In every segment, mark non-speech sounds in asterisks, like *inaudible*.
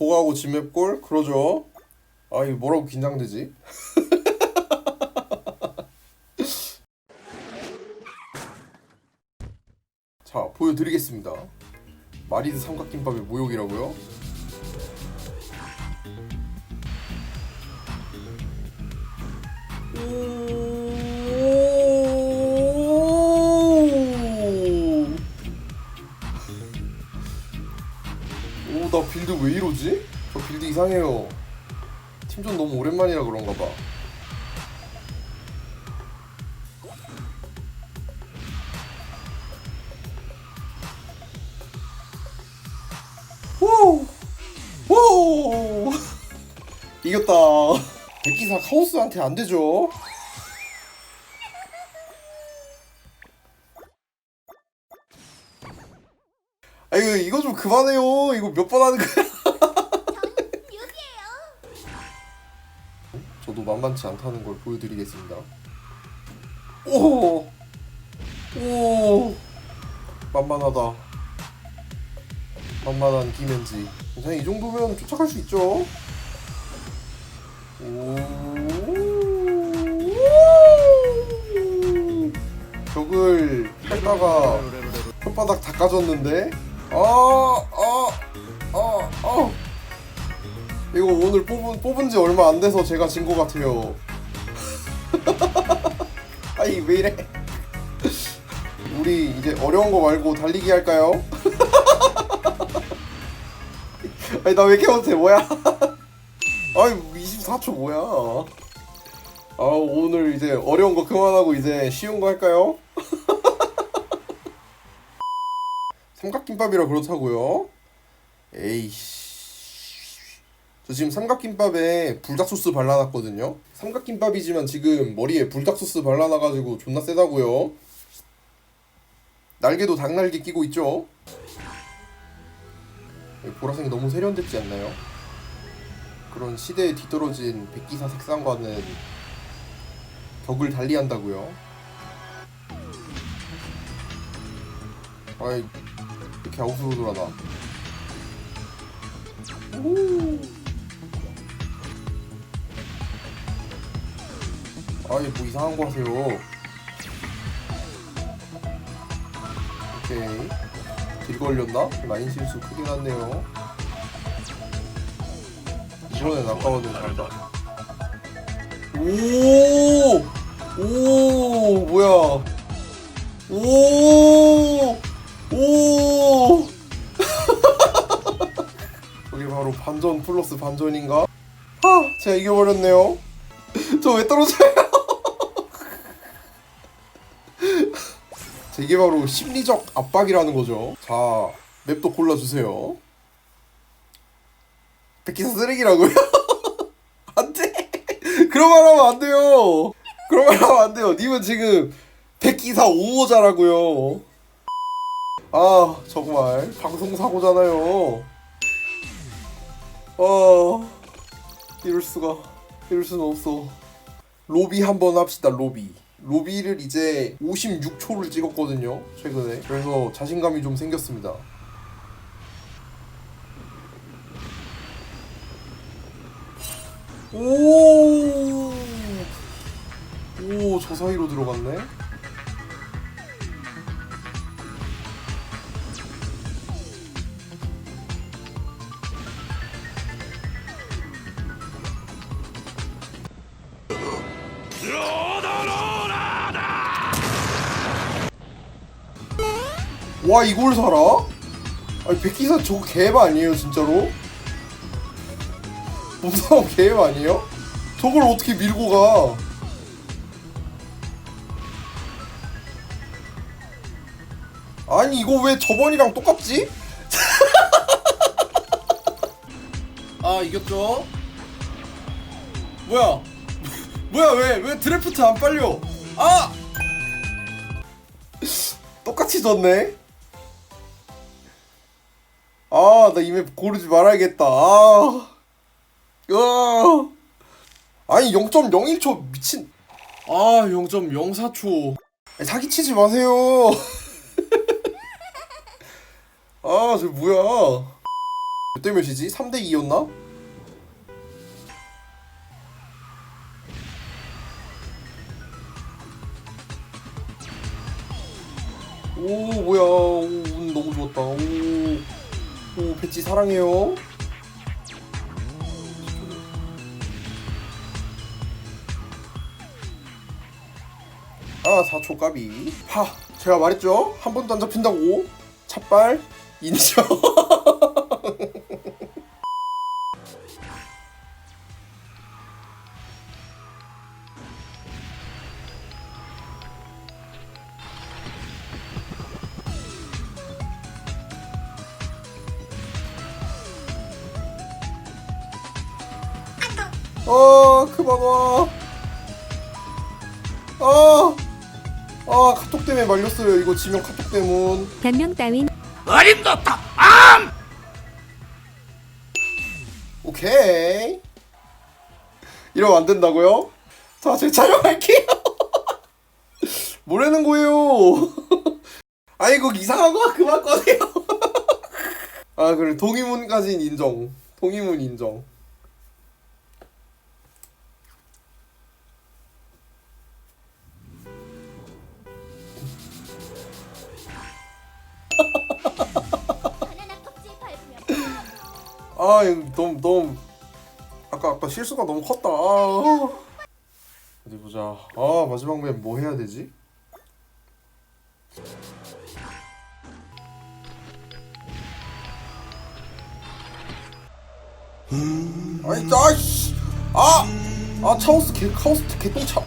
고하고 진맵골 그러죠. 아 이거 뭐라고 긴장되지? *laughs* 자 보여드리겠습니다. 마리드 삼각김밥의 모욕이라고요? 오, 나 빌드 왜 이러지? 저 빌드 이상해요. 팀전 너무 오랜만이라 그런가 봐. *laughs* 이겼다. 백기사 카오스한테 안 되죠? 이거 이거 좀 그만해요. 이거 몇 번 하는 거야? 저도 만만치 않다는 걸 보여드리겠습니다. 오, 오, 만만하다. 만만한 김현지. 괜찮아 이 정도면 쫓아갈 수 있죠. 오, 벽을 핥다가 혓바닥 다 까졌는데. 아, 아, 아, 아. 이거 오늘 뽑은 뽑은 지 얼마 안 돼서 제가 진 것 같아요. *laughs* 아니 왜 이래? 우리 이제 어려운 거 말고 달리기 할까요? *laughs* 아니 나 왜 이렇게 못해 뭐야? *laughs* 아니 24초 뭐야? 아 오늘 이제 어려운 거 그만하고 이제 쉬운 거 할까요? 삼각김밥이라 그렇다고요? 에이씨. 저 지금 삼각김밥에 불닭 소스 발라놨거든요. 삼각김밥이지만 지금 머리에 불닭 소스 발라놔가지고 존나 세다고요. 날개도 닭날개 끼고 있죠. 이 보라색이 너무 세련됐지 않나요? 그런 시대에 뒤떨어진 백기사 색상과는 격을 달리한다고요. 아이 이렇게 아우스로드라나. 오. 아니 뭐 이상한 거 하세요. 오케이. 길 걸렸나? 라인 실수 크게 났네요. 이번엔 아까워도 잘다. 오! 오! 뭐야? 오! 오! 저게 바로 반전 플러스 반전인가? 하! 제가 이겨버렸네요. *laughs* 저 왜 떨어져요? *laughs* 이게 바로 심리적 압박이라는 거죠. 자, 맵도 골라주세요. 백기사 쓰레기라고요? *laughs* 안 돼! 그런 말 하면 안 돼요! 그런 말 하면 안 돼요. 님은 지금 백기사 5호자라고요. 아, 정말. 방송사고잖아요. 아, 이럴 수가. 이럴 수는 없어. 로비 한번 합시다, 로비. 로비를 이제 56초를 찍었거든요 최근에 그래서 자신감이 좀 생겼습니다 오! 오, 저 사이로 들어갔네? 와 이걸 사라? 아니 백기사 저거 개앱 아니에요 진짜로? 무서운 개앱 아니에요? 저걸 어떻게 밀고 가? 아니 이거 왜 저번이랑 똑같지? *laughs* 아 이겼죠? 뭐야? 뭐야 왜 왜 드래프트 안 빨려? 아! 똑같이 졌네. 아, 나 이맵 고르지 말아야겠다. 아. 아. 아니, 0.01초 미친. 아, 0.04초. 사기치지 마세요. *laughs* 아, 저 뭐야. 몇 대 몇이지? 3대 2였나? 오 뭐야. 오, 운 너무 좋았다. 오, 오 배지 사랑해요. 아 4초 까비. 하 제가 말했죠? 한 번도 안 잡힌다고? 찻발? 인정 *laughs* 아 그만 와. 아, 아 카톡 때문에 말렸어요. 이거 지명 카톡 때문. 변명 따윈 오케이. 이러면 안 된다고요? 자, 제가 촬영할게요. *laughs* 뭐라는 거예요? *laughs* 아이고 이상한 거 그만 꺼내요. *laughs* 아 그래 동의문까지는 인정. 동의문 인정. 아 이거 너무 너무 아까 아까 실수가 너무 컸다. 아. 어디 보자. 아 마지막 맵 뭐 해야 되지? 아니 아씨 아아 차오스 개 카오스 개똥차.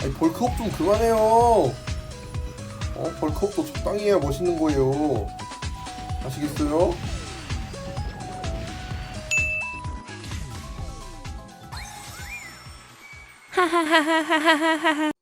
아니 벌크업 좀 그만해요. 어 벌크업도 적당히 해야 멋있는 거예요. 아시겠어요? 하하하하하하하